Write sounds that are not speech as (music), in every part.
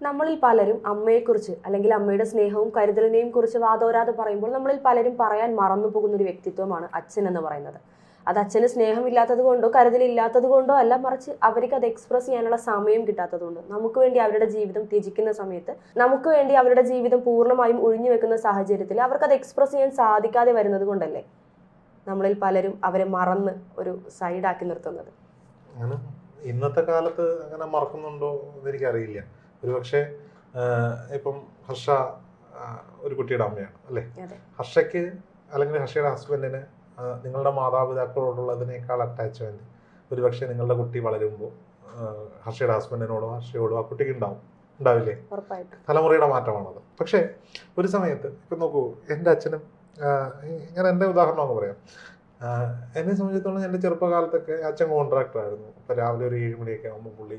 നമ്മളിൽ പലരും അമ്മയെക്കുറിച്ച് അല്ലെങ്കിൽ അമ്മയുടെ സ്നേഹവും കരുതലിനെയും കുറിച്ച് വാതോരാതെ പറയുമ്പോൾ നമ്മളിൽ പലരും പറയാൻ മറന്നു പോകുന്ന ഒരു വ്യക്തിത്വമാണ് അച്ഛൻ എന്ന് പറയുന്നത്. അത് അച്ഛന് സ്നേഹമില്ലാത്തത് കൊണ്ടോ കരുതലില്ലാത്തത് കൊണ്ടോ അല്ല മറിച്ച് അവർക്ക് അത് എക്സ്പ്രസ് ചെയ്യാനുള്ള സമയം കിട്ടാത്തത് കൊണ്ട്. നമുക്ക് വേണ്ടി അവരുടെ ജീവിതം ത്യജിക്കുന്ന സമയത്ത് നമുക്ക് വേണ്ടി അവരുടെ ജീവിതം പൂർണമായും ഒഴിഞ്ഞു വെക്കുന്ന സാഹചര്യത്തിൽ അവർക്ക് അത് എക്സ്പ്രസ് ചെയ്യാൻ സാധിക്കാതെ വരുന്നത് കൊണ്ടല്ലേ നമ്മളിൽ പലരും അവരെ മറന്ന് ഒരു സൈഡാക്കി നിർത്തുന്നത്. ഇന്നത്തെ കാലത്ത് അങ്ങനെ മറക്കുന്നുണ്ടോ എന്ന് എനിക്കറിയില്ല. ഒരുപക്ഷെ ഇപ്പം ഹർഷ ഒരു കുട്ടിയുടെ അമ്മയാണ് അല്ലേ? ഹർഷയ്ക്ക് അല്ലെങ്കിൽ ഹർഷയുടെ ഹസ്ബൻഡിന് നിങ്ങളുടെ മാതാപിതാക്കളോടുള്ളതിനേക്കാൾ അറ്റാച്ച്മെന്റ് ഒരുപക്ഷെ നിങ്ങളുടെ കുട്ടി വളരുമ്പോൾ ഹർഷയുടെ ഹസ്ബൻഡിനോടോ ഹർഷയോടോ ആ കുട്ടിക്ക് ഉണ്ടാവും. ഉണ്ടാവില്ലേ? തലമുറയുടെ മാറ്റമാണത്. പക്ഷേ ഒരു സമയത്ത് ഇപ്പം നോക്കൂ എന്റെ അച്ഛനും ഞാൻ എന്റെ ഉദാഹരണം ഒന്ന് പറയാം. എന്നെ സംബന്ധിച്ചിടത്തോളം എന്റെ ചെറുപ്പകാലത്തൊക്കെ അച്ഛൻ കോൺട്രാക്ടർ ആയിരുന്നു. അപ്പോൾ രാവിലെ ഒരു ഏഴ് മണിയൊക്കെ ആകുമ്പോൾ പുള്ളി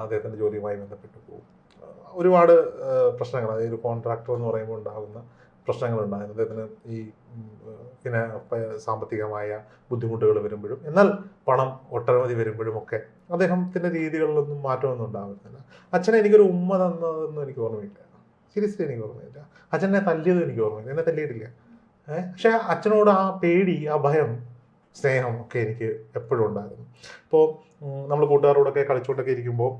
അദ്ദേഹത്തിന്റെ ജോലിയുമായി ബന്ധപ്പെട്ട് പോകും. ഒരുപാട് പ്രശ്നങ്ങൾ അതായത് ഒരു കോൺട്രാക്ടർ എന്ന് പറയുമ്പോൾ ഉണ്ടാകുന്ന പ്രശ്നങ്ങളുണ്ടായിരുന്നു. അദ്ദേഹത്തിന് ഈ പിന്നെ സാമ്പത്തികമായ ബുദ്ധിമുട്ടുകൾ വരുമ്പോഴും എന്നാൽ പണം ഒട്ടനവധി വരുമ്പോഴും ഒക്കെ അദ്ദേഹത്തിന്റെ രീതികളിലൊന്നും മാറ്റമൊന്നും ഉണ്ടാകുന്നില്ല. അച്ഛനെ എനിക്കൊരു ഉമ്മ തന്നതെന്നും എനിക്ക് ഓർമ്മയില്ല. സീരിയസ്ലി എനിക്ക് ഓർമ്മയില്ല. അച്ഛനെ തല്ലിയതും എനിക്ക് ഓർമ്മയില്ല. എന്നെ തല്ലിയിട്ടില്ല. പക്ഷെ അച്ഛനോട് ആ പേടി ആ ഭയം സ്നേഹം ഒക്കെ എനിക്ക് എപ്പോഴും ഉണ്ടായിരുന്നു. അപ്പോൾ നമ്മൾ കൂട്ടുകാരോടൊക്കെ കളിച്ചുകൊണ്ടൊക്കെ ഇരിക്കുമ്പോൾ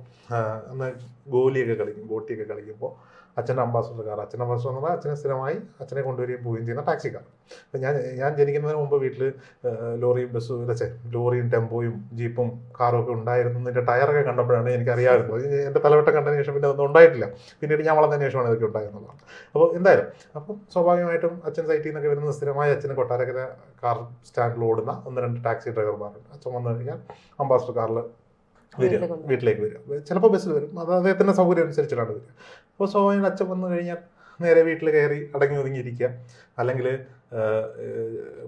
അന്ന് ഗോലിയൊക്കെ കളിക്കും ഗോട്ടിയൊക്കെ കളിക്കുമ്പോൾ അച്ഛന്റെ അംബാസഡർ കാർ. അച്ഛന്റെ അംബാസഡർ എന്ന് പറഞ്ഞാൽ അച്ഛനെ സ്ഥിരമായി അച്ഛനെ കൊണ്ടുവരികയും പോവുകയും ചെയ്യുന്ന ടാക്സി കാർ അപ്പം ഞാൻ ഞാൻ ജനിക്കുന്നതിന് മുമ്പ് വീട്ടിൽ ലോറിയും ബസ്സും അച്ഛൻ ലോറിയും ടെമ്പോയും ജീപ്പും കാറും ഒക്കെ ഉണ്ടായിരുന്നു ഇതിന്റെ ടയറൊക്കെ കണ്ടപ്പോഴാണ് എനിക്കറിയാമായിരുന്നു. ഇത് എന്റെ തലവട്ടം കണ്ടതിന് ശേഷം പിന്നെ അതൊന്നും ഉണ്ടായിട്ടില്ല. പിന്നീട് ഞാൻ വളർന്നതിന് ശേഷമാണ് ഇതൊക്കെ ഉണ്ടായിരുന്നുള്ളതാണ് അപ്പോൾ എന്തായാലും അപ്പം സ്വാഭാവികമായിട്ടും അച്ഛൻ സൈറ്റിൽ നിന്നൊക്കെ വരുന്ന സ്ഥിരമായി അച്ഛന് കൊട്ടാരക്കര കാർ സ്റ്റാൻഡിൽ ഓടുന്ന ഒന്ന് രണ്ട് ടാക്സി ഡ്രൈവർമാരുണ്ട്. അച്ഛൻ വന്നു കഴിഞ്ഞാൽ അംബാസഡർ കാറിൽ വരിക വീട്ടിലേക്ക് വരിക ചിലപ്പോൾ ബസ്സിൽ വരും. അത് അദ്ദേഹത്തിന്റെ സൗകര്യം അനുസരിച്ചിട്ടാണ് വരിക. അപ്പോൾ സ്വാഭാവികം അച്ഛൻ വന്നു കഴിഞ്ഞാൽ നേരെ വീട്ടിൽ കയറി അടങ്ങി ഒതുങ്ങിയിരിക്കുക. അല്ലെങ്കിൽ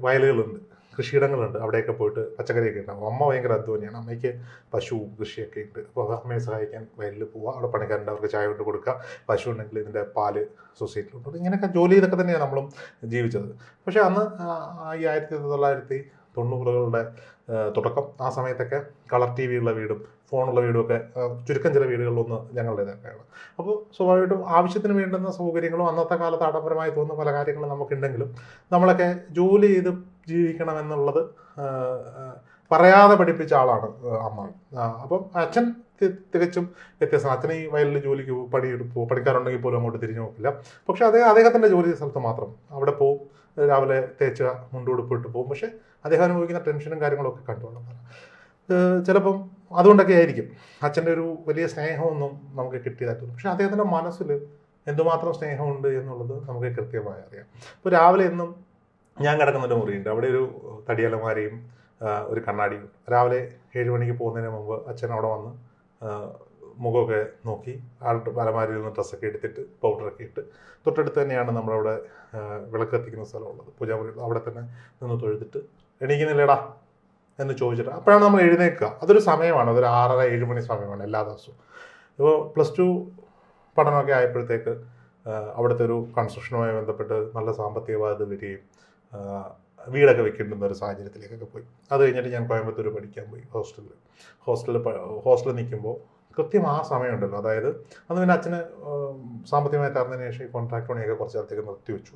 വയലുകളുണ്ട് കൃഷിയിടങ്ങളുണ്ട്. അവിടെയൊക്കെ പോയിട്ട് പച്ചക്കറിയൊക്കെ ഉണ്ടാവും. അമ്മ ഭയങ്കര അധ്വാനിയാണ്. അമ്മയ്ക്ക് പശു കൃഷിയൊക്കെ ഉണ്ട്. അപ്പോൾ അമ്മയെ സഹായിക്കാൻ വയലിൽ പോവുക. അവിടെ പണിക്കാരുണ്ട്. അവർക്ക് ചായ കൊണ്ട് കൊടുക്കുക. പശു ഉണ്ടെങ്കിൽ ഇതിന്റെ പാൽ സൊസൈറ്റിയിലുണ്ട്. ഇങ്ങനെയൊക്കെ ജോലി ചെയ്തൊക്കെ തന്നെയാണ് നമ്മളും ജീവിച്ചത്. പക്ഷേ അന്ന് ഈ ആയിരത്തി തൊള്ളായിരത്തി തൊണ്ണൂറുകളുടെ തുടക്കം. ആ സമയത്തൊക്കെ കളർ ടി വി ഉള്ള വീടും ഫോണുള്ള വീടും ഒക്കെ ചുരുക്കം ചില വീടുകളിലൊന്ന് ഞങ്ങളുടേതൊക്കെയാണ്. അപ്പോൾ സ്വാഭാവികമായിട്ടും ആവശ്യത്തിന് വേണ്ടുന്ന സൗകര്യങ്ങളും അന്നത്തെ കാലത്ത് ആഡംബരമായി തോന്നുന്ന പല കാര്യങ്ങളും നമുക്കുണ്ടെങ്കിലും നമ്മളൊക്കെ ജോലി ചെയ്ത് ജീവിക്കണം എന്നുള്ളത് പറയാതെ പഠിപ്പിച്ച ആളാണ് അമ്മ. അപ്പം അച്ഛൻ തികച്ചും വ്യത്യസ്തം അച്ഛന് ഈ വയലിൽ ജോലിക്ക് പണിയെടുക്കും പണിക്കാരുണ്ടെങ്കിൽ പോലും അങ്ങോട്ട് തിരിഞ്ഞു നോക്കില്ല. പക്ഷെ അദ്ദേഹം അദ്ദേഹത്തിന്റെ ജോലി സ്ഥലത്ത് മാത്രം. അവിടെ പോവും രാവിലെ തേച്ച മുണ്ടുടുപ്പിട്ട് പോകും പക്ഷെ അദ്ദേഹം അനുഭവിക്കുന്ന ടെൻഷനും കാര്യങ്ങളൊക്കെ കണ്ടുകൊള്ളുന്നതാണ് ഏഹ് ചിലപ്പം അതുകൊണ്ടൊക്കെ ആയിരിക്കും. അച്ഛന്റെ ഒരു വലിയ സ്നേഹമൊന്നും നമുക്ക് കിട്ടിയതായിട്ട് പക്ഷേ അദ്ദേഹത്തിന്റെ മനസ്സിൽ എന്തുമാത്രം സ്നേഹമുണ്ട് എന്നുള്ളത് നമുക്ക് കൃത്യമായി അറിയാം. ഇപ്പോൾ രാവിലെ എന്നും ഞാൻ കിടക്കുന്നൊരു മുറിയുണ്ട്. അവിടെ ഒരു തടിയലമാരയും ഒരു കണ്ണാടിയും. രാവിലെ ഏഴ് മണിക്ക് പോകുന്നതിന് മുമ്പ് അച്ഛൻ അവിടെ വന്ന് മുഖമൊക്കെ നോക്കി അലമാരിയിൽ നിന്ന് ഡ്രസ്സൊക്കെ എടുത്തിട്ട് പൗഡറൊക്കെ ഇട്ട് തൊട്ടടുത്ത് തന്നെയാണ് നമ്മളവിടെ വിളക്ക് കത്തിക്കുന്ന സ്ഥലമുള്ളത്. പൂജാമുറി അവിടെ തന്നെ നിന്ന് തൊഴുതിട്ട് എണീക്കുന്നില്ലേടാ എന്ന് ചോദിച്ചിട്ട് അപ്പോഴാണ് നമ്മൾ എഴുന്നേൽക്കുക. അതൊരു സമയമാണ്. അതൊരു ആറര ഏഴ് മണി സമയമാണ് എല്ലാ ദിവസവും. ഇപ്പോൾ പ്ലസ് ടു പഠനമൊക്കെ ആയപ്പോഴത്തേക്ക് അവിടുത്തെ ഒരു കൺസ്ട്രക്ഷനുമായി ബന്ധപ്പെട്ട് നല്ല സാമ്പത്തിക ബാധ്യത വരികയും വീടൊക്കെ വെക്കേണ്ടുന്ന ഒരു സാഹചര്യത്തിലേക്കൊക്കെ പോയി. അത് കഴിഞ്ഞിട്ട് ഞാൻ കോയമ്പത്തൂർ പഠിക്കാൻ പോയി ഹോസ്റ്റലിൽ. ഹോസ്റ്റലിൽ ഹോസ്റ്റലിൽ നിൽക്കുമ്പോൾ കൃത്യം ആ സമയമുണ്ടല്ലോ. അതായത് അന്ന് പിന്നെ അച്ഛന് സാമ്പത്തികമായി തരുന്നതിന് ശേഷം ഈ കോൺട്രാക്ട് പണിയൊക്കെ കുറച്ച് കാലത്തേക്ക് നിർത്തിവെച്ചു.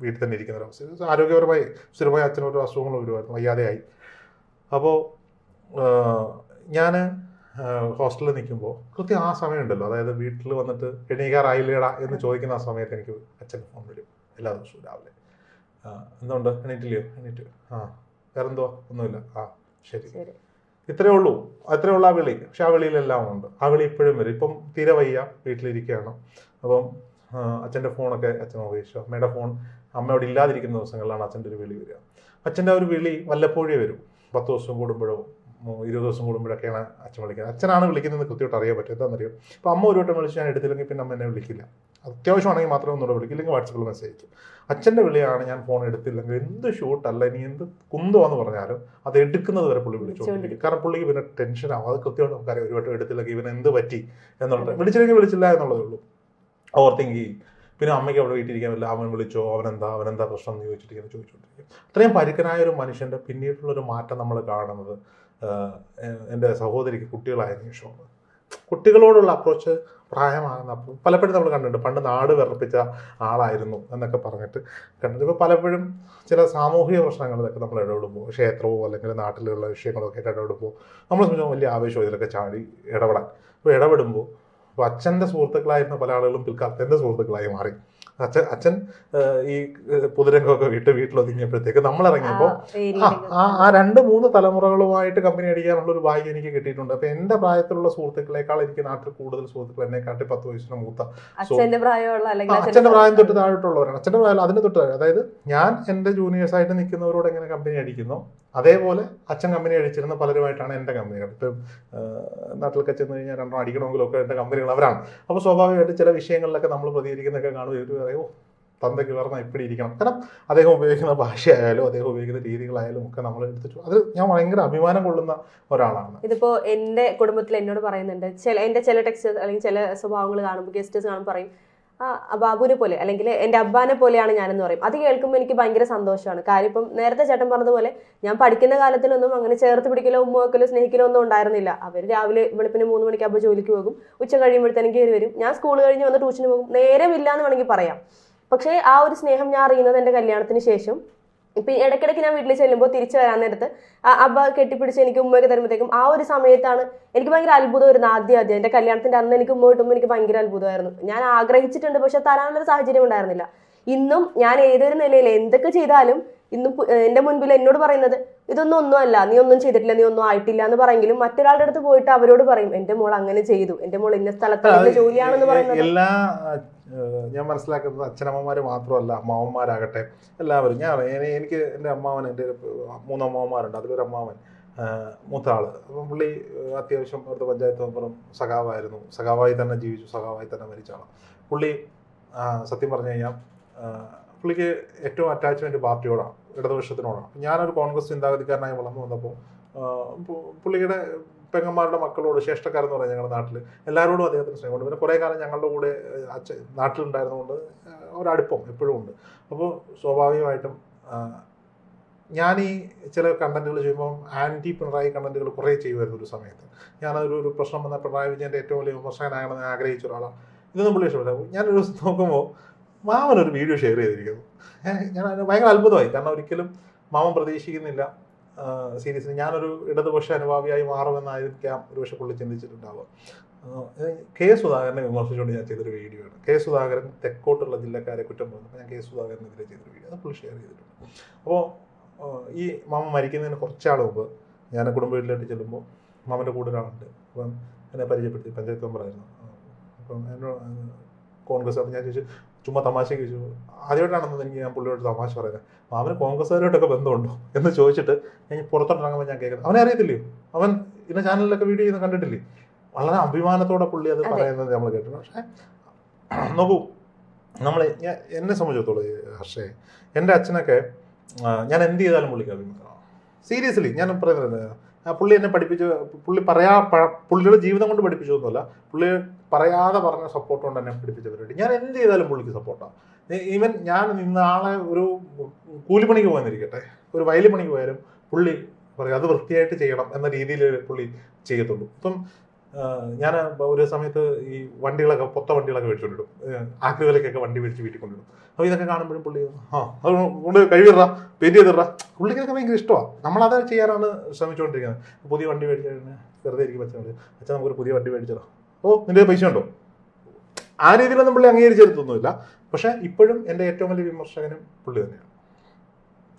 വീട്ടിൽ തന്നെ ഇരിക്കുന്ന ഒരു അവസ്ഥ ആരോഗ്യപരമായി സ്ഥിരമായി അച്ഛന് ഓരോ അസുഖങ്ങൾ വരുമായിരുന്നു വയ്യാതെയായി. അപ്പോൾ ഞാൻ ഹോസ്റ്റലിൽ നിൽക്കുമ്പോൾ കൃത്യം ആ സമയമുണ്ടല്ലോ. അതായത് വീട്ടിൽ വന്നിട്ട് എണീക്കാറായില്ലേടാ എന്ന് ചോദിക്കുന്ന ആ സമയത്ത് എനിക്ക് അച്ഛൻ ഫോൺ വരും എല്ലാ ദിവസവും രാവിലെ. എന്തുകൊണ്ട് എണീറ്റില്ലയോ? എണീറ്റ്. ആ വേറെന്തോ ഒന്നുമില്ല. ആ ശരി. ഇത്രേ ഇത്രയേ ഉള്ളൂ. അത്രയേ ഉള്ളൂ ആ വിളി. പക്ഷെ ആ വിളിയിലെല്ലാം ഉണ്ട്. ആ വിളി ഇപ്പോഴും വരും. ഇപ്പം തീരെ വയ്യ. വീട്ടിലിരിക്കുകയാണ്. അപ്പം അച്ഛന്റെ ഫോണൊക്കെ അച്ഛൻ ഉപയോഗിച്ചു? അമ്മയുടെ ഫോൺ അമ്മ അവിടെ ഇല്ലാതിരിക്കുന്ന ദിവസങ്ങളിലാണ് അച്ഛന്റെ ഒരു വിളി വരിക. അച്ഛന്റെ ഒരു വിളി വല്ലപ്പോഴേ വരും. പത്ത് ദിവസം കൂടുമ്പോഴോ ഇരുപത് ദിവസം കൂടുമ്പോഴൊക്കെയാണ് അച്ഛൻ വിളിക്കുന്നത്. അച്ഛനാണ് വിളിക്കുന്നത് കൃത്യമായിട്ട് അറിയാൻ പറ്റും എന്താണെന്നറിയോ? അപ്പോൾ അമ്മ ഒരു വട്ടം വിളിച്ച് ഞാൻ എടുത്തില്ലെങ്കിൽ പിന്നെ അമ്മ എന്നെ വിളിക്കില്ല. അത്യാവശ്യമാണെങ്കിൽ മാത്രമേ ഒന്നുകൂടെ വിളിക്കില്ലെങ്കിൽ വാട്സപ്പിൽ മെസ്സേജ് അയക്കും. അച്ഛന്റെ വിളിയാണ് ഞാൻ ഫോൺ എടുത്തില്ലെങ്കിൽ എന്ത് ഷൂട്ടല്ല ഇനി എന്ത് കുന്തമാന്ന് പറഞ്ഞാലും അത് എടുക്കുന്നത് വരെ പുള്ളി വിളിച്ചുകൊണ്ടിരിക്കും. കാരണം പുള്ളിക്ക് പിന്നെ ടെൻഷനാവും. അത് കൃത്യമായിട്ട് നമുക്കറിയാം. ഒരു വട്ടം എടുത്തില്ലെങ്കിൽ ഇവൻ എന്ത് പറ്റി എന്നുള്ളത് വിളിച്ചില്ലെങ്കിൽ വിളിച്ചില്ല എന്നുള്ളതേ ഉള്ളൂ. ഓവർ തിങ്ക് ചെയ്യും. പിന്നെ അമ്മയ്ക്ക് അവിടെ വീട്ടിലിരിക്കാൻ പറ്റില്ല. അവൻ വിളിച്ചോ അവനെന്താ അവനെന്താ പ്രശ്നം എന്ന് ചോദിച്ചിട്ട് ഇങ്ങനെ അത്രയും പരുക്കനായ ഒരു മനുഷ്യന്റെ പിന്നീടുള്ളൊരു മാറ്റം നമ്മൾ കാണുന്നത് എന്റെ സഹോദരിക്ക് കുട്ടികളായതിനു ശേഷമാണ്. കുട്ടികളോടുള്ള അപ്രോച്ച് പ്രായമാകുന്ന പലപ്പോഴും നമ്മൾ കണ്ടിട്ടുണ്ട് പണ്ട് നാട് വിറപ്പിച്ച ആളായിരുന്നു എന്നൊക്കെ പറഞ്ഞിട്ട് കണ്ടിട്ട് ഇപ്പോൾ പലപ്പോഴും ചില സാമൂഹിക പ്രശ്നങ്ങളിലൊക്കെ നമ്മൾ ഇടപെടുമ്പോൾ ക്ഷേത്രമോ അല്ലെങ്കിൽ നാട്ടിലുള്ള വിഷയങ്ങളൊക്കെ ഇടപെടുമ്പോൾ നമ്മളെ സംബന്ധിച്ച് വലിയ ആവേശമോ ഇതിലൊക്കെ ചാടി ഇടപെടാൻ. അപ്പോൾ ഇടപെടുമ്പോൾ അപ്പോൾ അച്ഛന്റെ സുഹൃത്തുക്കളായിരുന്ന പല ആളുകളും പിൽക്കാലത്ത് എന്റെ സുഹൃത്തുക്കളായി മാറി. അച്ഛൻ അച്ഛൻ ഈ പുതുരംഗമൊക്കെ വിട്ട് വീട്ടിലൊതുങ്ങിയപ്പോഴത്തേക്ക് നമ്മൾ ഇറങ്ങിയപ്പോൾ ആ ആ രണ്ട് മൂന്ന് തലമുറകളുമായിട്ട് കമ്പനി അടിക്കാനുള്ള ഒരു ഭാഗ്യം എനിക്ക് കിട്ടിയിട്ടുണ്ട്. അപ്പൊ എന്റെ പ്രായത്തിലുള്ള സുഹൃത്തുക്കളെക്കാൾ എനിക്ക് നാട്ടിൽ കൂടുതൽ സുഹൃത്തുക്കൾ എന്നെ കാട്ടി പത്ത് വയസ്സിന് മൂത്ത അച്ഛന്റെ പ്രായം തൊട്ട് താഴോട്ടുള്ളവരാണ്. അച്ഛന്റെ പ്രായം അതിന് തൊട്ട് അതായത് ഞാൻ എന്റെ ജൂനിയേഴ്സ് ആയിട്ട് നിൽക്കുന്നവരോട് എങ്ങനെ കമ്പനി അടിക്കുന്നു? അതേപോലെ അച്ഛൻ കമ്പനി അടിച്ചിരുന്ന പലരുമായിട്ടാണ് എന്റെ കമ്പനികൾ ഇപ്പം നാട്ടിലൊക്കെ ചെന്ന് കഴിഞ്ഞാൽ രണ്ടോ അടിക്കണമെങ്കിലൊക്കെ എന്റെ കമ്പനികൾ അവരാണ്. അപ്പോൾ സ്വാഭാവികമായിട്ട് ചില വിഷയങ്ങളിലൊക്കെ നമ്മൾ പ്രതികരിക്കുന്നതൊക്കെ കാണുമ്പോൾ ഇവർ പറയുമോ "ഓ, തന്തയ്ക്ക് വളർന്ന ഇപ്പിടി ഇരിക്കണം. കാരണം അദ്ദേഹം ഉപയോഗിക്കുന്ന ഭാഷയായാലും അദ്ദേഹം ഉപയോഗിക്കുന്ന രീതികളായാലും ഒക്കെ നമ്മൾ എടുത്തിട്ടു അത് ഞാൻ ഭയങ്കര അഭിമാനം കൊള്ളുന്ന ഒരാളാണ്. ഇതിപ്പോ എന്റെ കുടുംബത്തിൽ എന്നോട് പറയുന്നുണ്ട് ചില എന്റെ ചില ടെക്സ്റ്റേഴ്സ് അല്ലെങ്കിൽ ചില സ്വഭാവങ്ങൾ കാണുമ്പോൾ ഗസ്റ്റേഴ്സ് കാണുമ്പോൾ പറയും ബാബുവിനെ പോലെ അല്ലെങ്കിൽ എന്റെ അബ്ബാനെ പോലെയാണ് ഞാനെന്ന് പറയും. അത് കേൾക്കുമ്പോൾ എനിക്ക് ഭയങ്കര സന്തോഷമാണ്. കാര്യം ഇപ്പം നേരത്തെ ചേട്ടൻ പറഞ്ഞതുപോലെ ഞാൻ പഠിക്കുന്ന കാലത്തിലൊന്നും അങ്ങനെ ചേർത്ത് പിടിക്കലോ ഉമ്മ വെക്കലോ സ്നേഹിക്കലോ ഒന്നും ഉണ്ടായിരുന്നില്ല. അവർ രാവിലെ വെളുപ്പിന് മൂന്ന് മണിക്കാകുമ്പോൾ ജോലിക്ക് പോകും. ഉച്ച കഴിയുമ്പോഴത്തേനും കയറി വരും. ഞാൻ സ്കൂൾ കഴിഞ്ഞ് വന്ന് ട്യൂഷന് പോകും. നേരമില്ല എന്ന് വേണമെങ്കിൽ പറയാം. പക്ഷേ ആ ഒരു സ്നേഹം ഞാൻ അറിയുന്നത് എന്റെ കല്യാണത്തിന് ശേഷം ഇപ്പൊ ഇടയ്ക്കിടയ്ക്ക് ഞാൻ വീട്ടിൽ ചെല്ലുമ്പോൾ തിരിച്ചു വരാൻ നേരത്ത് അബ്ബ കെട്ടിപ്പിടിച്ച് എനിക്ക് ഉമ്മയൊക്കെ തരുമ്പോഴത്തേക്കും ആ ഒരു സമയത്താണ് എനിക്ക് ഭയങ്കര അത്ഭുതം വരുന്നത് ആദ്യം ആദ്യം. എന്റെ കല്യാണത്തിന്റെ അന്ന് എനിക്ക് ഉമ്മ കിട്ടുമ്പോൾ എനിക്ക് ഭയങ്കര അത്ഭുതമായിരുന്നു. ഞാൻ ആഗ്രഹിച്ചിട്ടുണ്ട് പക്ഷെ തരാനുള്ള സാഹചര്യം ഉണ്ടായിരുന്നില്ല. ഇന്നും ഞാൻ ഏതൊരു നിലയിൽ എന്തൊക്കെ ചെയ്താലും ഇന്നും എന്റെ മുൻപിൽ എന്നോട് പറയുന്നത് ഇതൊന്നും ഒന്നുമല്ല നീ ഒന്നും ചെയ്തിട്ടില്ല നീ ഒന്നും ആയിട്ടില്ല എന്ന് പറയെങ്കിലും മറ്റൊരാളുടെ അടുത്ത് പോയിട്ട് അവരോട് പറയും എന്റെ മോൾ അങ്ങനെ ചെയ്തു എന്റെ മോൾ ഇന്ന സ്ഥലത്ത് ജോലിയാണെന്ന് പറയുന്നത്. എല്ലാ ഞാൻ മനസ്സിലാക്കുന്നത് അച്ഛനമ്മമാർ മാത്രമല്ല അമ്മാവന്മാരാകട്ടെ എല്ലാവരും. ഞാൻ എനി- എനിക്ക് എന്റെ അമ്മാവൻ എന്റെ മൂന്ന് അമ്മാവന്മാരുണ്ട് അതിലൊരു അമ്മാവൻ മൂത്ത ആൾ അപ്പം പുള്ളി അത്യാവശ്യം അവിടുത്തെ പഞ്ചായത്ത് മെമ്പറും സഖാവായിരുന്നു. സഖാവായി തന്നെ ജീവിച്ചു സഖാവായി തന്നെ മരിച്ചാണ് പുള്ളി സത്യം പറഞ്ഞു കഴിഞ്ഞാൽ പുള്ളിക്ക് ഏറ്റവും അറ്റാച്ച്മെന്റ് പാർട്ടിയോടാണ് ഇടതുപക്ഷത്തിനോടാണ്. ഞാനൊരു കോൺഗ്രസ് ചിന്താഗതിക്കാരനായി വളർന്നു വന്നപ്പോൾ പുള്ളിയുടെ പെങ്ങന്മാരുടെ മക്കളോട് ശ്രേഷ്ഠക്കാരെന്ന് പറയാം ഞങ്ങളുടെ നാട്ടിൽ എല്ലാവരോടും അദ്ദേഹത്തിന് സ്നേഹമുണ്ട്. പിന്നെ കുറേ കാലം ഞങ്ങളുടെ കൂടെ അച്ഛൻ നാട്ടിലുണ്ടായിരുന്നതുകൊണ്ട് ഏഹ്, ഒരടുപ്പം എപ്പോഴും ഉണ്ട്. അപ്പോൾ സ്വാഭാവികമായിട്ടും ഞാൻ ഈ ചില കണ്ടന്റുകൾ ചെയ്യുമ്പോൾ ആന്റി പിണറായി കണ്ടന്റുകൾ കുറേ ചെയ്യുമായിരുന്നു ഒരു സമയത്ത്. ഞാനതൊരു ഒരു പ്രശ്നം വന്ന പിണറായി വിജയന്റെ ഏറ്റവും വലിയ വിമർശകനാകണമെന്ന് ആഗ്രഹിച്ച ഒരാളാണ് ഇതൊന്നും പുള്ളി ഞാൻ ഞാനൊരു ദിവസം നോക്കുമ്പോൾ മാമൻ ഒരു വീഡിയോ ഷെയർ ചെയ്തിരിക്കുന്നു. ഞാൻ ഭയങ്കര അത്ഭുതമായി. കാരണം ഒരിക്കലും മാമൻ പ്രതീക്ഷിക്കുന്നില്ല. സീരീസിന് ഞാനൊരു ഇടതുപക്ഷ അനുഭാവിയായി മാറുമെന്നായിരിക്കാം ഒരുപക്ഷെ പുള്ളി ചിന്തിച്ചിട്ടുണ്ടാവുക. കെ സുധാകരനെ വിമർശിച്ചുകൊണ്ട് ഞാൻ ചെയ്തൊരു വീഡിയോ ആണ് കെ സുധാകരൻ തെക്കോട്ടുള്ള ജില്ലക്കാരെ കുറ്റം പറഞ്ഞപ്പോൾ ഞാൻ കെ സുധാകരനെതിരെ ചെയ്തൊരു വീഡിയോ. അത് പുള്ളി ഷെയർ ചെയ്തിട്ടുണ്ട്. അപ്പോൾ ഈ മാമ മരിക്കുന്നതിന് കുറച്ചാൾ മുമ്പ് ഞാൻ കുടുംബ വീട്ടിലോട്ട് ചെല്ലുമ്പോൾ മാമന്റെ കൂടെ ഒരാളുണ്ട്. അപ്പം എന്നെ പരിചയപ്പെടുത്തി പഞ്ചായത്ത് മെമ്പറായിരുന്നു. അപ്പം എന്നോട് കോൺഗ്രസ് അപ്പം ഞാൻ ചോദിച്ചു ചുമ്മാ തമാശയ്ക്ക് ചോദിച്ചു. ആദ്യമായിട്ടാണെന്ന് എനിക്ക് ഞാൻ പുള്ളിയോട് തമാശ പറയുന്നത്. അവന് കോൺഗ്രസ്സുകാരോട്ടൊക്കെ ബന്ധമുണ്ടോ? എന്ന് ചോദിച്ചിട്ട് ഞാൻ പുറത്തോട്ടിറങ്ങുമ്പോൾ ഞാൻ കേൾക്കുന്നത്. അവനെ അറിയത്തില്ലയോ? അവൻ ഇന്ന ചാനലിലൊക്കെ വീഡിയോ ചെയ്യുന്ന കണ്ടിട്ടില്ലേ? വളരെ അഭിമാനത്തോടെ പുള്ളി അത് പറയുന്നത് നമ്മൾ കേട്ടു. പക്ഷേ നോക്കൂ നമ്മൾ എന്നെ സംബന്ധിച്ചിടത്തോളം ഹർഷേ എന്റെ അച്ഛനൊക്കെ ഞാൻ എന്ത് ചെയ്താലും പുള്ളിക്ക് അഭിമാനമാണ് സീരിയസ്ലി ഞാൻ പറയുന്നത് പുള്ളി എന്നെ പഠിപ്പിച്ച് പുള്ളി പറയാ പുള്ളിയുടെ ജീവിതം കൊണ്ട് പഠിപ്പിച്ചതൊന്നുമല്ല. പുള്ളി പറയാതെ പറഞ്ഞ സപ്പോർട്ട് കൊണ്ട് എന്നെ പഠിപ്പിച്ച പരിപാടി ഞാൻ എന്ത് ചെയ്താലും പുള്ളിക്ക് സപ്പോർട്ടാണ് ഈവൻ ഞാൻ നാളെ ഒരു കൂലിപ്പണിക്ക് പോകാനിരിക്കട്ടെ ഒരു വയലുപണിക്ക് പോയാലും പുള്ളി പറയും അത് വൃത്തിയായിട്ട് ചെയ്യണം എന്ന രീതിയിൽ പുള്ളി ചെയ്യത്തുള്ളൂ. ഇപ്പം ഞാൻ ഒരു സമയത്ത് ഈ വണ്ടികളൊക്കെ പൊത്ത വണ്ടികളൊക്കെ മേടിച്ചുകൊണ്ടിടും ആക്രിവിലക്കൊക്കെ വണ്ടി മേടിച്ച് വീട്ടിൽ കൊണ്ടിടും അപ്പോൾ ഇതൊക്കെ കാണുമ്പോഴും പുള്ളി ആ അത് കൊണ്ട് കഴിവിട പെയിന്റ് ചെയ്തിട പുള്ളിക്കൊക്കെ ഭയങ്കര ഇഷ്ടമാണ് നമ്മളത് ചെയ്യാനാണ് ശ്രമിച്ചുകൊണ്ടിരിക്കുന്നത് പുതിയ വണ്ടി മേടിച്ചു വെറുതെ ഇരിക്കും പറയും, അച്ഛൻ നമുക്കൊരു പുതിയ വണ്ടി മേടിച്ചതാ ഓ നിന്റെ പൈസ ഉണ്ടോ ആ രീതിയിലൊന്നും പുള്ളി അംഗീകരിച്ചെടുത്തൊന്നുമില്ല. പക്ഷേ ഇപ്പോഴും എന്റെ ഏറ്റവും വലിയ വിമർശകനും പുള്ളി തന്നെയാണ്.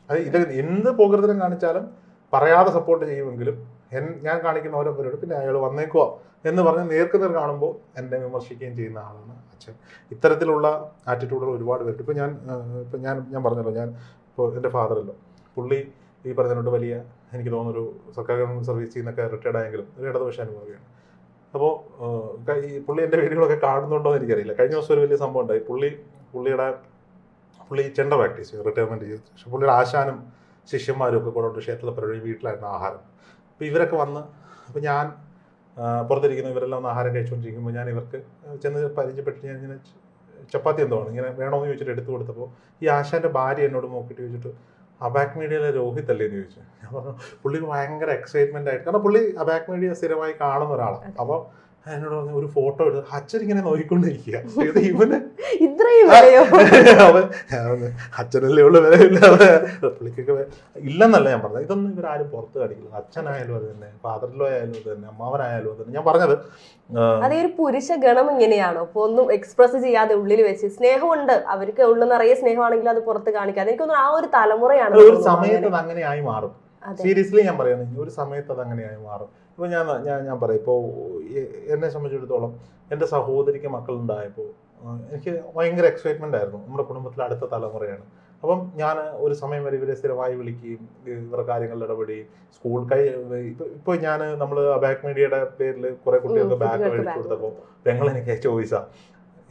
അത് ഇത് എന്ത് പോകൃതരം കാണിച്ചാലും പറയാതെ സപ്പോർട്ട് ചെയ്യുമെങ്കിലും എൻ ഞാൻ കാണിക്കുന്ന ഓരോ പരിപാടി പിന്നെ അയാൾ വന്നേക്കുക എന്ന് പറഞ്ഞ് നേർക്കുനേർ കാണുമ്പോൾ എന്നെ വിമർശിക്കുകയും ചെയ്യുന്ന ആളാണ് അച്ഛൻ. ഇത്തരത്തിലുള്ള ആറ്റിറ്റ്യൂഡുകൾ ഒരുപാട് പേരുണ്ട്. ഇപ്പോൾ ഞാൻ ഇപ്പം ഞാൻ ഞാൻ പറഞ്ഞല്ലോ ഞാൻ ഇപ്പോൾ എന്റെ ഫാദറല്ലോ. പുള്ളി ഈ പറഞ്ഞതിനോട് വലിയ എനിക്ക് തോന്നുന്നൊരു സർക്കാർ സർവീസ് ചെയ്യുന്നൊക്കെ റിട്ടയർഡ് ആയെങ്കിലും ഒരു ഇടതുപക്ഷ അനുഭവിയാണ്. അപ്പോൾ ഈ പുള്ളി എന്റെ വീടുകളൊക്കെ കാണുന്നുണ്ടോ എന്ന് എനിക്കറിയില്ല. കഴിഞ്ഞ ദിവസം ഒരു വലിയ സംഭവം ഉണ്ടായി. പുള്ളി പുള്ളിയുടെ പുള്ളി ചെണ്ട പ്രാക്ടീസ് ചെയ്തു റിട്ടയർമെന്റ് ചെയ്തു പക്ഷേ പുള്ളിയുടെ ആശാനും ശിഷ്യന്മാരും ഒക്കെ കൂടെ ക്ഷേത്രത്തിൽ പരിപാടി വീട്ടിലായിരുന്നു ആഹാരം. അപ്പോൾ ഇവരൊക്കെ വന്ന് അപ്പോൾ ഞാൻ പുറത്തിരിക്കുന്നു ഇവരെല്ലാം ഒന്ന് ആഹാരം കഴിച്ചുകൊണ്ടിരിക്കുമ്പോൾ ഞാൻ ഇവർക്ക് ചെന്ന് പരിചയപ്പെട്ട് ഞാൻ ഇങ്ങനെ ചപ്പാത്തി എന്തോ ആണ് ഇങ്ങനെ വേണമെന്ന് ചോദിച്ചിട്ട് എടുത്തു കൊടുത്തപ്പോൾ ഈ ആശാന്റെ ഭാര്യ എന്നോട് നോക്കിയിട്ട് ചോദിച്ചിട്ട് അബാക് മീഡിയയിലെ രോഹിത് അല്ലേ എന്ന് ചോദിച്ചു. ഞാൻ പറഞ്ഞു പുള്ളി ഭയങ്കര എക്സൈറ്റ്മെന്റ് ആയിട്ട് കാരണം പുള്ളി അബാക് മീഡിയ സ്ഥിരമായി കാണുന്ന ഒരാളാണ്. അപ്പോൾ എന്നോട് പറഞ്ഞു ഒരു ഫോട്ടോ എടുത്ത് അച്ഛൻ ഇങ്ങനെ നോക്കിക്കൊണ്ടിരിക്കുക. ഇവന് (laughs) അച്ഛനല്ലേ ഉള്ളു വിലയില്ല. പുള്ളിക്കൊക്കെ ഇല്ലെന്നല്ല ഞാൻ പറഞ്ഞത്. ഇതൊന്നും ഇവരാരും പുറത്ത് കാണിക്കില്ല. അച്ഛനായാലും അത് തന്നെ ഫാദറിലോ ആയാലും അത് തന്നെ അമ്മാവനായാലും അത് തന്നെ. ഞാൻ പറഞ്ഞത് അതൊരു അതേ ഒരു പുരുഷ ഗണം ഇങ്ങനെയാണോ? അപ്പൊ ഒന്നും എക്സ്പ്രസ് ചെയ്യാതെ ഉള്ളിൽ വെച്ച് സ്നേഹമുണ്ട്. അവർക്ക് ഉള്ളിൽ നിറയെ സ്നേഹമാണെങ്കിലും അത് പുറത്ത് കാണിക്കാതെ. എനിക്കൊന്നും ആ ഒരു തലമുറയാണ് ഒരു സമയത്ത് അത് അങ്ങനെയായി മാറും. സീരിയസ്ലി ഞാൻ പറയുന്നത് ഒരു സമയത്ത് അത് അങ്ങനെയായി മാറും. ഇപ്പൊ ഞാൻ ഞാൻ ഞാൻ പറയാം. ഇപ്പോൾ എന്നെ സംബന്ധിച്ചിടത്തോളം എന്റെ സഹോദരിക്ക് മക്കളുണ്ടായപ്പോൾ എനിക്ക് ഭയങ്കര എക്സൈറ്റ്മെന്റ് ആയിരുന്നു. നമ്മുടെ കുടുംബത്തിലെ അടുത്ത തലമുറയാണ്. അപ്പം ഞാൻ ഒരു സമയം വരെ ഇവരെ സ്ഥിരമായി വിളിക്കുകയും ഇവരുടെ കാര്യങ്ങളിൽ ഇടപെടുകയും സ്കൂൾ കൈ ഇപ്പോൾ ഇപ്പോൾ ഞാൻ നമ്മൾ ബാക്ക് മീഡിയയുടെ പേരിൽ കുറേ കുട്ടികൾക്ക് ബാക്ക് ബാഗ് മേടിച്ചു കൊടുത്തപ്പോൾ ഞങ്ങൾ എനിക്ക് ചോദിച്ചാ.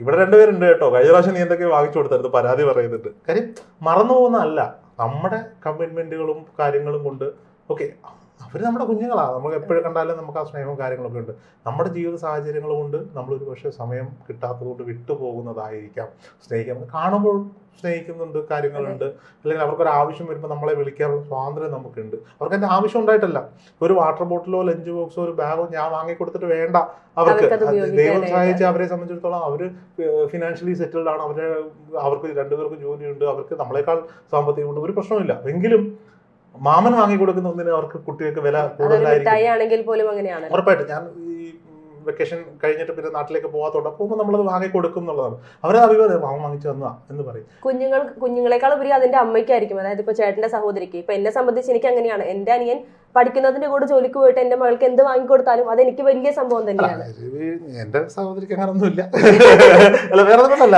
ഇവിടെ രണ്ടുപേരുണ്ട് കേട്ടോ. കഴിഞ്ഞ പ്രാവശ്യം നീ എന്തൊക്കെ വാങ്ങിച്ചു കൊടുത്തായിരുന്നു പരാതി പറയുന്നുണ്ട്. കാര്യം മറന്നു പോകുന്നതല്ല നമ്മുടെ കമ്മിറ്റ്മെന്റുകളും കാര്യങ്ങളും കൊണ്ട് ഓക്കെ അവർ നമ്മുടെ കുഞ്ഞുങ്ങളാണ് നമുക്ക് എപ്പോഴും കണ്ടാലും നമുക്ക് ആ സ്നേഹവും കാര്യങ്ങളൊക്കെ ഉണ്ട്. നമ്മുടെ ജീവിത സാഹചര്യങ്ങൾ കൊണ്ട് നമ്മളൊരു പക്ഷേ സമയം കിട്ടാത്തതുകൊണ്ട് വിട്ടുപോകുന്നതായിരിക്കാം സ്നേഹിക്കാം കാണുമ്പോൾ സ്നേഹിക്കുന്നുണ്ട് കാര്യങ്ങളുണ്ട്. അല്ലെങ്കിൽ അവർക്കൊരു ആവശ്യം വരുമ്പോൾ നമ്മളെ വിളിക്കാനുള്ള സ്വാതന്ത്ര്യം നമുക്കുണ്ട്. അവർക്ക് എന്റെ ആവശ്യം ഉണ്ടായിട്ടല്ല. ഒരു വാട്ടർ ബോട്ടിലോ ലഞ്ച് ബോക്സോ ഒരു ബാഗോ ഞാൻ വാങ്ങി കൊടുത്തിട്ട് വേണ്ട അവർക്ക്. ദൈവം സഹായിച്ച് അവരെ സംബന്ധിച്ചിടത്തോളം അവർ ഫിനാൻഷ്യലി സെറ്റിൽഡ് ആണ്. അവരെ അവർക്ക് രണ്ടുപേർക്കും ജോലിയുണ്ട്. അവർക്ക് നമ്മളെക്കാൾ സാമ്പത്തികമുണ്ട്. ഒരു പ്രശ്നമില്ല എങ്കിലും മാമൻ വാങ്ങി കൊടുക്കുന്ന ഒന്നിന് അവർക്ക് കുട്ടികൾക്ക് വില കൂടുതലായിരിക്കും. പോലും അങ്ങനെയാണ്. ഉറപ്പായിട്ടും. ഞാൻ ഈ വെക്കേഷൻ കഴിഞ്ഞിട്ട് പിന്നെ നാട്ടിലേക്ക് പോകാത്തോണ്ട് പോകുമ്പോൾ നമ്മളത് വാങ്ങി കൊടുക്കും എന്നുള്ളതാണ്. അവരെ അഭിപ്രായം വാങ്ങി വാങ്ങിച്ചു തന്നാ എന്ന് പറയും. കുഞ്ഞുങ്ങൾ കുഞ്ഞുങ്ങളെക്കാൾ ഉപരി അതിന്റെ അമ്മയ്ക്കായിരിക്കും. അതായത് ഇപ്പൊ ചേട്ടന്റെ സഹോദരിക്ക്. ഇപ്പൊ എന്നെ സംബന്ധിച്ച് എനിക്ക് അങ്ങനെയാണ്. എന്റെ അനിയൻ പഠിക്കുന്നതിന്റെ കൂടെ ജോലിക്ക് പോയിട്ട് എന്റെ മകൾക്ക് എന്ത് വാങ്ങിക്കൊടുത്താലും അത് എനിക്ക് വലിയ സംഭവം തന്നെയാണ്. എന്റെ സഹോദരിക്ക് അങ്ങനൊന്നുമില്ല. അല്ല വേറെ ഒന്നുമല്ല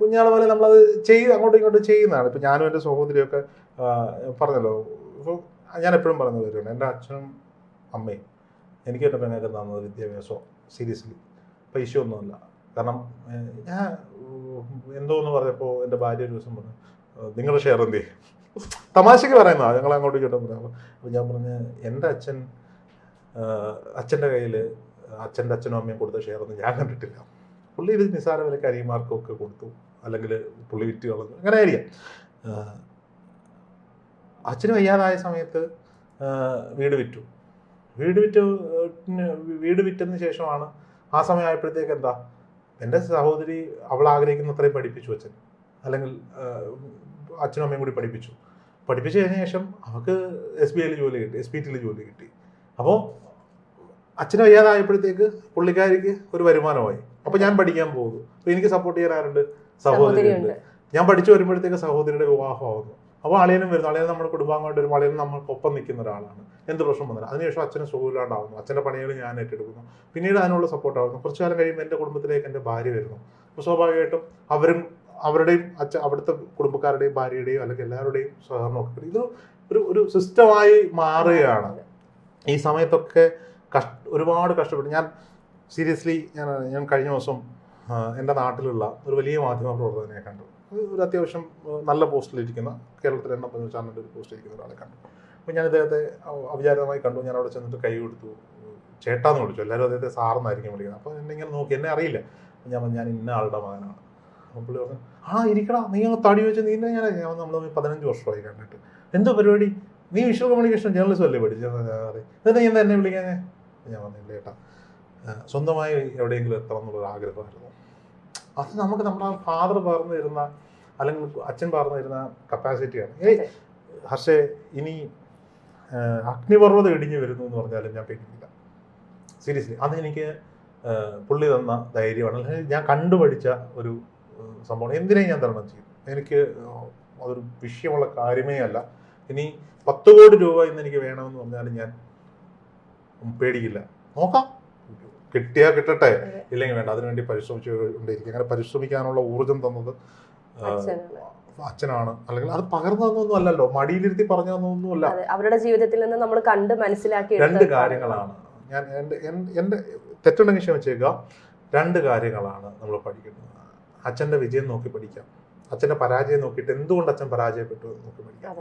കുഞ്ഞാളെ പോലെ നമ്മളത് ചെയ്ത് അങ്ങോട്ടും ഇങ്ങോട്ടും ചെയ്യുന്നതാണ്. ഇപ്പൊ ഞാനും എന്റെ സഹോദരിയൊക്കെ പറഞ്ഞല്ലോ. ഇപ്പൊ ഞാൻ എപ്പോഴും പറഞ്ഞു വരുവാണ് എന്റെ അച്ഛനും അമ്മയും എനിക്ക് എന്റെ പെങ്ങൾക്ക് തന്നത് വിദ്യാഭ്യാസം സീരിയസ്ലി പൈസ ഒന്നുമല്ല. കാരണം ഞാൻ എന്തോ എന്ന് പറഞ്ഞപ്പോൾ എന്റെ ഭാര്യ ഒരു ദിവസം പറഞ്ഞു "ഏഹ്, നിങ്ങളുടെ ഷെയർ എന്ത് ചെയ്യും? തമാശക്ക് പറയുന്നതാ. ഞങ്ങൾ അങ്ങോട്ട് ചോട്ടം പറയാം അപ്പോൾ ഞാൻ പറഞ്ഞ് എന്റെ അച്ഛൻ അച്ഛന്റെ കയ്യിൽ അച്ഛന്റെ അച്ഛനും അമ്മയും കൊടുത്ത ഷെയർ ഒന്നും ഞാൻ കണ്ടിട്ടില്ല. പുള്ളി ഇത് നിസ്സാര വിലക്ക് അരിമാർക്കൊക്കെ കൊടുത്തു. അല്ലെങ്കിൽ പുള്ളി വിറ്റ് കളഞ്ഞു. അങ്ങനെ ആയിരിക്കാം. അച്ഛന് വയ്യാതായ സമയത്ത് വീട് വിറ്റു. വീട് വിറ്റ് വീട് വിറ്റതിന് ശേഷമാണ് ആ സമയം ആയപ്പോഴത്തേക്ക് എന്താ? എന്റെ സഹോദരി അവൾ ആഗ്രഹിക്കുന്ന അത്രയും പഠിപ്പിച്ചു അച്ഛൻ. അല്ലെങ്കിൽ അച്ഛനും അമ്മയും കൂടി പഠിപ്പിച്ചു. പഠിപ്പിച്ചു കഴിഞ്ഞ ശേഷം അവൾക്ക് എസ് ബി ഐയിൽ ജോലി കിട്ടി എസ് പി ടിയിൽ ജോലി കിട്ടി. അപ്പോൾ അച്ഛന് വയ്യാതായപ്പോഴത്തേക്ക് പുള്ളിക്കാരിക്ക് ഒരു വരുമാനമായി. അപ്പോൾ ഞാൻ പഠിക്കാൻ പോകുന്നു. അപ്പോൾ എനിക്ക് സപ്പോർട്ട് ചെയ്യാൻ ആരുണ്ട്? സഹോദരിയുണ്ട്. സഹോദരിയുണ്ട്. ഞാൻ പഠിച്ചു വരുമ്പോഴത്തേക്ക് സഹോദരിയുടെ വിവാഹമാവുന്നു. അപ്പോൾ അളിയനും വരുന്നു. അളിയനും നമ്മുടെ കുടുംബാംഗമായിട്ട് വരുമ്പോൾ അളിയനും നമ്മൾക്കൊപ്പം നിൽക്കുന്ന ഒരാളാണ്. എന്ത് പ്രശ്നം വന്നില്ല അതിനുശേഷം അച്ഛന് സുഖമില്ലാണ്ടാവുന്നു. അച്ഛന്റെ പണികൾ ഞാൻ ഏറ്റെടുക്കുന്നു. പിന്നീട് അതിനുള്ള സപ്പോർട്ടാവുന്നു കുറച്ച് കാലം കഴിയുമ്പോൾ എന്റെ കുടുംബത്തിലേക്ക് എന്റെ ഭാര്യ വരുന്നു. അപ്പോൾ സ്വാഭാവികമായിട്ടും അവരും അവരുടെയും അച്ഛ അവിടുത്തെ കുടുംബക്കാരുടെയും ഭാര്യയുടെയും അല്ലെങ്കിൽ എല്ലാവരുടെയും സഹകരണമൊക്കെ. ഇത് ഒരു ഒരു സിസ്റ്റമായി മാറുകയാണ്. ഈ സമയത്തൊക്കെ കഷ്ട ഒരുപാട് കഷ്ടപ്പെട്ടു. ഞാൻ സീരിയസ്ലി ഞാൻ ഞാൻ കഴിഞ്ഞ ദിവസം എന്റെ നാട്ടിലുള്ള ഒരു വലിയ മാധ്യമ പ്രവർത്തകനെ കണ്ടു. ഒരു- അത്യാവശ്യം നല്ല പോസ്റ്റിലിരിക്കുന്ന കേരളത്തിലെ എണ്ണ ചാനലിന്റെ ഒരു പോസ്റ്റിലിരിക്കുന്ന ഒരാളെ കണ്ടു. അപ്പോൾ ഞാൻ അദ്ദേഹത്തെ അവിചാരിതമായി കണ്ടു. ഞാൻ അവിടെ ചെന്നിട്ട് കൈ കൊടുത്തു. ചേട്ടാന്ന് വിളിച്ചു. എല്ലാവരും അദ്ദേഹത്തെ സാറെന്നായിരിക്കും വിളിക്കുന്നത്. അപ്പോൾ എന്നെ ഇങ്ങനെ നോക്കി. എന്നെ അറിയില്ല. ഞാൻ ഞാൻ ഇന്ന ആളുടെ മകനാണ്. അപ്പോൾ പുള്ളി പറഞ്ഞു ആ ഇരിക്കടാ. നീ അങ്ങ് തടി വെച്ച് നീ ഞാൻ നമ്മൾ പതിനഞ്ച് വർഷമായി കണ്ടിട്ട്. എന്തോ പരിപാടി? നീ വിഷ്വൽ കമ്മ്യൂണിക്കേഷൻ ജേർണലിസം അല്ലേ പഠിച്ചു? എന്നിട്ട് നീ എന്താ എന്നെ വിളിക്കാൻ ഞാൻ പറഞ്ഞില്ല ചേട്ടാ. സ്വന്തമായി എവിടെയെങ്കിലും എത്തണം എന്നുള്ളൊരു ആഗ്രഹമായിരുന്നു അത് നമുക്ക് നമ്മുടെ ഫാദർ പറഞ്ഞു തരുന്ന അല്ലെങ്കിൽ അച്ഛൻ പറഞ്ഞു തരുന്ന കപ്പാസിറ്റിയാണ് ഏയ്. ഹർഷേ ഇനി അഗ്നിപർവതം ഇടിഞ്ഞു വരുന്നു എന്ന് പറഞ്ഞാലും ഞാൻ പേടിക്കില്ല. സീരിയസ്ലി അത് എനിക്ക് പുള്ളി തന്ന ധൈര്യമാണ്. അല്ലെങ്കിൽ ഞാൻ കണ്ടുപഠിച്ച ഒരു സംഭവമാണ്. എന്തിനേ എന്തിനേയും ഞാൻ തരണം ചെയ്യും. എനിക്ക് അതൊരു വിഷയമുള്ള കാര്യമേ അല്ല. ഇനി പത്ത് കോടി രൂപ ഇന്ന് എനിക്ക് വേണമെന്ന് പറഞ്ഞാലും ഞാൻ പേടിക്കില്ല. നോക്കാം. കിട്ടിയാ കിട്ടട്ടെ. ഇല്ലെങ്കിൽ വേണ്ട അതിനുവേണ്ടി പരിശ്രമിച്ചു കൊണ്ടിരിക്കും അങ്ങനെ പരിശ്രമിക്കാനുള്ള ഊർജം തന്നത് അച്ഛനാണ്. അല്ലെങ്കിൽ അത് പകർന്നു തന്നൊന്നും അല്ലല്ലോ. മടിയിലിരുത്തി പറഞ്ഞു തന്നൊന്നുമല്ല അവരുടെ ജീവിതത്തിൽ നിന്ന് നമ്മൾ കണ്ട് മനസ്സിലാക്കി രണ്ട് കാര്യങ്ങളാണ്. ഞാൻ എന്റെ എൻ- എന്റെ തെറ്റുണ്ടെങ്കിൽ ക്ഷമിച്ചേക്കുക. രണ്ട് കാര്യങ്ങളാണ് നമ്മൾ പഠിക്കുന്നത്. അച്ഛന്റെ വിജയം നോക്കി പഠിക്കാം. അച്ഛന്റെ പരാജയം നോക്കിയിട്ട് എന്തുകൊണ്ട് അച്ഛൻ പരാജയപ്പെട്ടു നോക്കി പഠിക്കാം.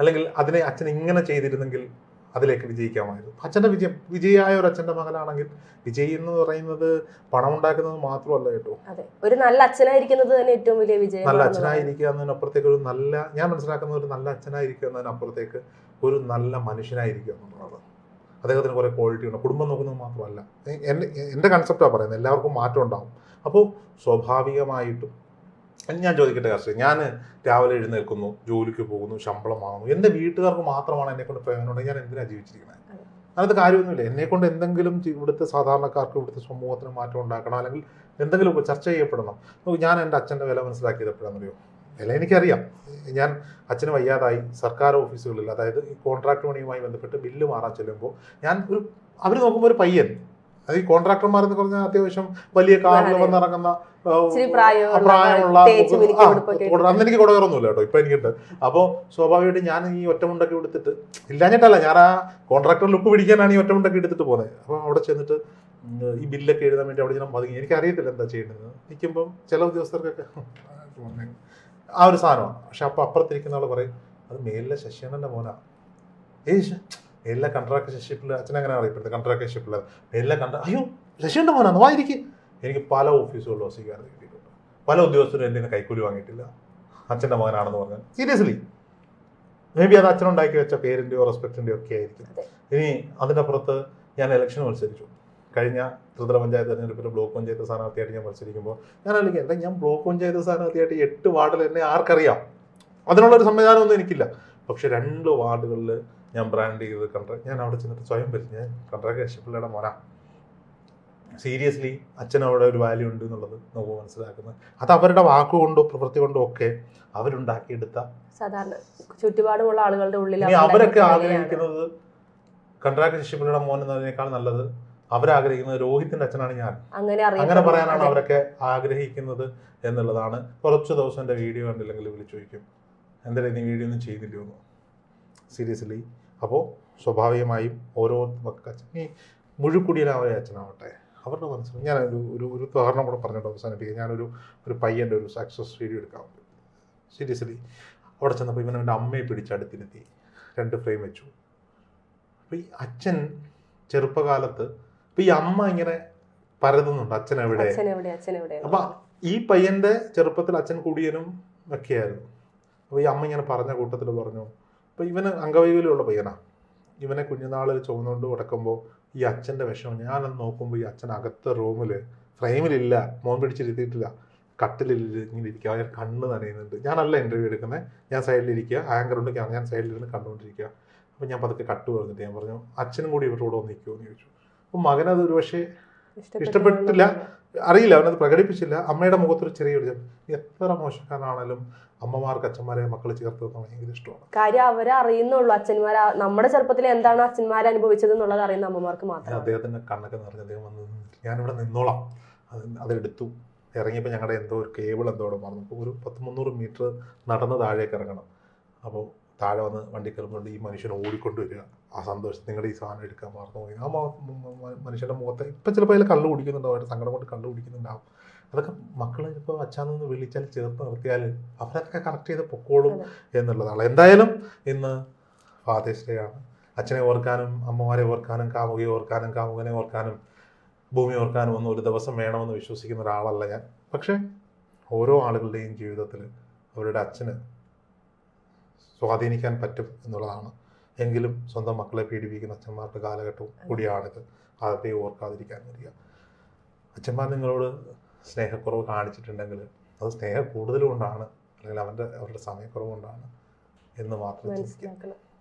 അല്ലെങ്കിൽ അതിനെ അച്ഛൻ ഇങ്ങനെ ചെയ്തിരുന്നെങ്കിൽ അതിലേക്ക് വിജയിക്കാമായിരുന്നു. അച്ഛന്റെ വിജയം വിജയിയായ ഒരു അച്ഛന്റെ മകനാണെങ്കിൽ വിജയി എന്ന് പറയുന്നത് പണം ഉണ്ടാക്കുന്നത് മാത്രമല്ല കേട്ടോ. ഒരു നല്ല അച്ഛനായിരിക്കുന്നത് തന്നെ ഏറ്റവും വലിയ വിജയം നല്ല അച്ഛനായിരിക്കുക എന്നതിനപ്പുറത്തേക്ക് ഒരു നല്ല ഞാൻ മനസ്സിലാക്കുന്ന ഒരു നല്ല അച്ഛനായിരിക്കുക എന്നതിനപ്പുറത്തേക്ക് ഒരു നല്ല മനുഷ്യനായിരിക്കുക എന്നുള്ളതാണ് അദ്ദേഹത്തിന് കുറേ ക്വാളിറ്റി ഉണ്ട്. കുടുംബം നോക്കുന്നത് മാത്രമല്ല. എന്റെ എന്റെ കൺസെപ്റ്റാണ് പറയുന്നത്. എല്ലാവർക്കും മാറ്റം ഉണ്ടാകും അപ്പോൾ സ്വാഭാവികമായിട്ടും ഞാൻ ചോദിക്കട്ടെ കർഷകർ ഞാൻ രാവിലെ എഴുന്നേൽക്കുന്നു ജോലിക്ക് പോകുന്നു ശമ്പളം വാങ്ങുന്നു. എന്റെ വീട്ടുകാർക്ക് മാത്രമാണ് എന്നെ കൊണ്ട് പ്രയോജനമുണ്ടെങ്കിൽ ഞാൻ എന്തിനാണ് ജീവിച്ചിരിക്കുന്നത് അങ്ങനത്തെ കാര്യമൊന്നുമില്ല. എന്നെ കൊണ്ട് എന്തെങ്കിലും ഇവിടുത്തെ സാധാരണക്കാർക്ക് ഇവിടുത്തെ സമൂഹത്തിന് മാറ്റം ഉണ്ടാക്കണം അല്ലെങ്കിൽ എന്തെങ്കിലും ചർച്ച ചെയ്യപ്പെടണം. നമുക്ക് ഞാൻ എന്റെ അച്ഛന്റെ വില മനസ്സിലാക്കിയത് എപ്പോഴാണെന്നറിയോ? വില എനിക്കറിയാം. ഞാൻ അച്ഛന് വയ്യാതായി സർക്കാർ ഓഫീസുകളിൽ അതായത് ഈ കോൺട്രാക്ട് പണിയുമായി ബന്ധപ്പെട്ട് ബില്ല് മാറാൻ ചെല്ലുമ്പോൾ ഞാൻ ഒരു അവർ നോക്കുമ്പോൾ ഒരു പയ്യൻ അത് ഈ കോൺട്രാക്ടർമാർ എന്ന് പറഞ്ഞാൽ അത്യാവശ്യം വലിയ കാറിൽ. വന്നിറങ്ങുന്ന പ്രായമുള്ള, അന്ന് എനിക്ക് കുടകറൊന്നുമില്ല കേട്ടോ ഇപ്പൊ എനിക്കുണ്ട്. അപ്പോൾ സ്വാഭാവികമായിട്ട് ഞാൻ ഈ ഒറ്റമുണ്ടൊക്കെ എടുത്തിട്ട് ഇല്ലാഞ്ഞിട്ടല്ല ഞാൻ ആ കോൺട്രാക്ടർ ലുക്ക് പിടിക്കാനാണ് ഈ ഒറ്റമുണ്ടൊക്കെ എടുത്തിട്ട് പോകുന്നത്. അപ്പോൾ അവിടെ ചെന്നിട്ട് ഈ ബില്ലൊക്കെ എഴുതാൻ വേണ്ടി അവിടെ ഞാൻ പതുങ്ങി. എനിക്ക് അറിയത്തില്ല എന്താ ചെയ്യേണ്ടത്. നിൽക്കുമ്പോൾ ചില ഉദ്യോഗസ്ഥർക്കൊക്കെ ആ ഒരു സാധനമാണ്. പക്ഷെ അപ്പോൾ അപ്പുറത്തിരിക്കുന്ന ആൾ പറയും അത് മേലിലെ ശശിയണ്ണന്റെ മോനാ. ഏയ് മേലിലെ കൺട്രാക്ട് ശശിപ്പിള്ള അച്ഛൻ അങ്ങനെ അറിയപ്പെടുന്നത് കൺട്രാക്ട് ശശിപ്പിള്ള എല്ലാ കണ്ട അയ്യോ ശശിയുടെ മോനാണ് വായിരിക്കും എനിക്ക് പല ഓഫീസുകളിലും വസിക്കാൻ കിട്ടിയിട്ടുണ്ട്. പല ഉദ്യോഗസ്ഥരും എന്റെ കൈക്കൂലി വാങ്ങിയിട്ടില്ല. അച്ഛന്റെ മകനാണെന്ന് പറഞ്ഞാൽ. സീരിയസ്ലി മേ ബി അത് അച്ഛനുണ്ടാക്കി വെച്ച പേരിന്റെയോ റെസ്പെക്റ്റിന്റെയോ ഒക്കെ ആയിരിക്കും. ഇനി അതിന്റെ പുറത്ത് ഞാൻ ഇലക്ഷൻ മത്സരിച്ചു. കഴിഞ്ഞ ത്രിതല പഞ്ചായത്ത് തെരഞ്ഞെടുപ്പിൽ ബ്ലോക്ക് പഞ്ചായത്ത് സ്ഥാനാർത്ഥിയായിട്ട് ഞാൻ മത്സരിക്കുമ്പോൾ ഞാൻ അല്ലെങ്കിൽ എന്താ ഞാൻ ബ്ലോക്ക് പഞ്ചായത്ത് സ്ഥാനാർത്ഥിയായിട്ട് എട്ട് വാർഡിൽ എന്നെ ആർക്കറിയാം? അതിനുള്ളൊരു സംവിധാനമൊന്നും എനിക്കില്ല. പക്ഷെ രണ്ട് വാർഡുകളിൽ ഞാൻ ബ്രാൻഡ് ചെയ്ത് കണ്ട? ഞാൻ അവിടെ ചെന്നിട്ട് സ്വയം പറ്റി ഞാൻ കണ്ട്രാക്ട് കശ്യപ്പിള്ളയുടെ മോന. സീരിയസ്ലി അച്ഛൻ അവിടെ ഒരു വാല്യൂ ഉണ്ട് എന്നുള്ളത് നമുക്ക് മനസ്സിലാക്കുന്നത്. അത് അവരുടെ വാക്കുകൊണ്ടോ പ്രവൃത്തി കൊണ്ടോ ഒക്കെ അവരുണ്ടാക്കിയെടുത്ത സാധാരണ ചുറ്റുപാടുമുള്ള ആളുകളുടെ ഉള്ളിൽ അവരൊക്കെ. ആഗ്രഹിക്കുന്നത് കണ്ട്രാക്ട് ശിശുപിള്ളയുടെ മോൻ എന്നതിനേക്കാൾ നല്ലത് അവരാഗ്രഹിക്കുന്നത് രോഹിത്തിന്റെ അച്ഛനാണ് ഞാൻ. അങ്ങനെ അങ്ങനെ പറയാനാണ് അവരൊക്കെ ആഗ്രഹിക്കുന്നത് എന്നുള്ളതാണ്. കുറച്ച് ദിവസം എന്റെ വീഡിയോ കണ്ടില്ലെങ്കിൽ വിളിച്ചു ചോദിക്കും. എന്തായാലും നീ വീഡിയോ ഒന്നും ചെയ്തില്ലയോ സീരിയസ്ലി അപ്പോൾ സ്വാഭാവികമായും ഓരോ അച്ഛൻ ഈ മുഴുക്കുടിയിലാവരെ അച്ഛനാവട്ടെ അവരുടെ മനസ്സിൽ ഞാൻ ഒരു ഒരു ഒരു ഉദാഹരണം കൂടെ പറഞ്ഞിട്ട് അവസാനിപ്പിക്കുക ഞാനൊരു ഒരു പയ്യന്റെ ഒരു സക്സസ് വീഡിയോ എടുക്കാൻ സീരിയസ്ലി അവിടെ ചെന്നപ്പോൾ ഇവൻ അവന്റെ അമ്മയെ പിടിച്ചടുത്തിരുത്തി രണ്ട് ഫ്രെയിം വെച്ചു. അപ്പോൾ ഈ അച്ഛൻ ചെറുപ്പകാലത്ത് ഇപ്പം ഈ അമ്മ ഇങ്ങനെ പരതുന്നുണ്ട്. അച്ഛൻ എവിടെ? അപ്പം എവിടെ? അച്ഛൻ എവിടെ? അപ്പൊ ഈ പയ്യന്റെ ചെറുപ്പത്തിൽ അച്ഛൻ കുടിയനും ഒക്കെയായിരുന്നു. അപ്പോൾ ഈ അമ്മ ഇങ്ങനെ പറഞ്ഞ കൂട്ടത്തിൽ പറഞ്ഞു അപ്പൊ ഇവന് അംഗവൈകല്യമുള്ള പയ്യനാ. ഇവനെ കുഞ്ഞുനാളിൽ ചുമന്നുകൊണ്ട് കിടക്കുമ്പോൾ ഈ അച്ഛന്റെ വിഷമം ഞാനത് നോക്കുമ്പോൾ ഈ അച്ഛൻ അകത്ത റൂമിൽ ഫ്രെയിമിലില്ല മോൻ പിടിച്ചിരുത്തിയിട്ടില്ല കട്ടിലിൽ ഇങ്ങനെ ഇരിക്കുക അവൻ കണ്ണ് നനയുന്നുണ്ട്. ഞാനല്ല ഇന്റർവ്യൂ എടുക്കുന്നത് ഞാൻ സൈഡിലിരിക്കുക ആങ്കർ ഉണ്ട് ഞാൻ സൈഡിലിരുന്ന് കണ്ടുകൊണ്ടിരിക്കുക അപ്പോൾ ഞാൻ പതുക്കെ കട്ട് പറഞ്ഞിട്ട് ഞാൻ പറഞ്ഞു അച്ഛനും കൂടി ഇവരുടെ നിൽക്കുമോ എന്ന് ചോദിച്ചു. അപ്പം മകനത് ഒരു പക്ഷേ ഇഷ്ടപ്പെട്ടില്ല. അറിയില്ല അവനത് പ്രകടിപ്പിച്ചില്ല. അമ്മയുടെ മുഖത്തൊരു ചെറിയൊരു. എത്ര മോശക്കാരനാണെങ്കിലും അമ്മമാർക്ക് അച്ഛന്മാരെ മക്കൾ ചേർത്ത് ഭയങ്കര ഇഷ്ടമാണ്. കാര്യം അവരെ അറിയുന്നുള്ളൂ. അച്ഛന്മാർ നമ്മുടെ ചെറുപ്പത്തിൽ എന്താണ് അച്ഛന്മാരെ അനുഭവിച്ചത് എന്നുള്ളത് അറിയുന്ന അമ്മമാർക്ക് മാത്രം. അദ്ദേഹത്തിന്റെ കണ്ണൊക്കെ നിറഞ്ഞ അദ്ദേഹം വന്ന് ഞാനിവിടെ നിന്നോളാം. അത് അതെടുത്തു ഇറങ്ങിയപ്പോൾ ഞങ്ങളുടെ എന്തോ ഒരു കേബിൾ എന്തോ അവിടെ മറന്നു. അപ്പോൾ ഒരു പത്ത് മുന്നൂറ് മീറ്റർ നടന്ന് താഴേക്ക് ഇറങ്ങണം. അപ്പോൾ താഴെ വന്ന് വണ്ടി കയറുന്നുണ്ട് ഈ മനുഷ്യൻ ഓടിക്കൊണ്ട് വരിക. ആ സന്തോഷം നിങ്ങളുടെ ഈ സാധനം എടുക്കാൻ മറന്നു പോയി. ആ മനുഷ്യരുടെ മുഖത്ത് ഇപ്പം ചിലപ്പോൾ അതിൽ കള്ളു കുടിക്കുന്നുണ്ടാവും അവരുടെ സങ്കടം കൊണ്ട് കള്ളു കുടിക്കുന്നുണ്ടാവും. അതൊക്കെ മക്കളെ ഇപ്പോൾ അച്ഛാന്ന് വിളിച്ചാൽ ചേർത്ത് നിർത്തിയാൽ അവരൊക്കെ കറക്റ്റ് ചെയ്ത് പൊക്കോളും എന്നുള്ളതാണ്. എന്തായാലും ഇന്ന് ഫാദേഴ്സ് ഡേ ആണ്. അച്ഛനെ ഓർക്കാനും അമ്മമാരെ ഓർക്കാനും കാമുകിയെ ഓർക്കാനും കാമുകനെ ഓർക്കാനും ഭൂമി ഓർക്കാനും ഒന്നും ഒരു ദിവസം വേണമെന്ന് വിശ്വസിക്കുന്ന ഒരാളല്ല ഞാൻ. പക്ഷേ ഓരോ ആളുകളുടെയും ജീവിതത്തിൽ അവരുടെ അച്ഛന് സ്വാധീനിക്കാൻ പറ്റും എന്നുള്ളതാണ് എങ്കിലും സ്വന്തം മക്കളെ പീഡിപ്പിക്കുന്ന അച്ഛന്മാരുടെ കാലഘട്ടവും കൂടിയാണിത്. അതെ ഓർക്കാതിരിക്കാൻ വരിക. അച്ഛന്മാർ നിങ്ങളോട് സ്നേഹക്കുറവ് കാണിച്ചിട്ടുണ്ടെങ്കിൽ അത് സ്നേഹം കൂടുതൽ കൊണ്ടാണ് അല്ലെങ്കിൽ അവന്റെ അവരുടെ സമയക്കുറവ് കൊണ്ടാണ് എന്ന് മാത്രം ചിന്തിക്കുക.